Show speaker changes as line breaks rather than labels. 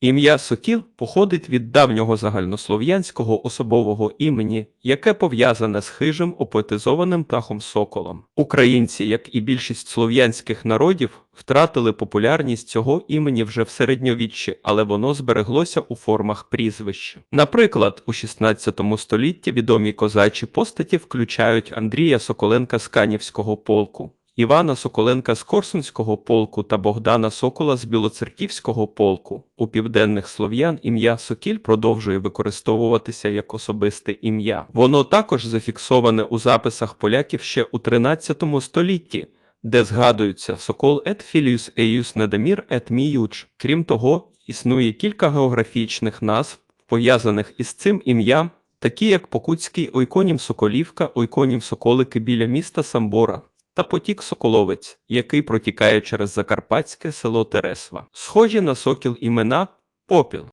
Ім'я Сокіл походить від давнього загальнослов'янського особового імені, яке пов'язане з хижим опоетизованим птахом соколом. Українці, як і більшість слов'янських народів, втратили популярність цього імені вже в середньовіччі, але воно збереглося у формах прізвища. Наприклад, у 16 столітті відомі козачі постаті включають Андрія Соколенка з Канівського полку. Івана Соколенка з Корсунського полку та Богдана Сокола з Білоцерківського полку. У південних слов'ян ім'я Сокіль продовжує використовуватися як особисте ім'я. Воно також зафіксоване у записах поляків ще у 13 столітті, де згадуються Сокол ет Філіус Еюс Недамір ет Міюч. Крім того, існує кілька географічних назв, пов'язаних із цим ім'ям, такі як Покутський ойконім Соколівка, ойконім Соколики біля міста Самбора та потік Соколовець, який протікає через закарпатське село Тересва. Схожі на сокіл імена Попіл.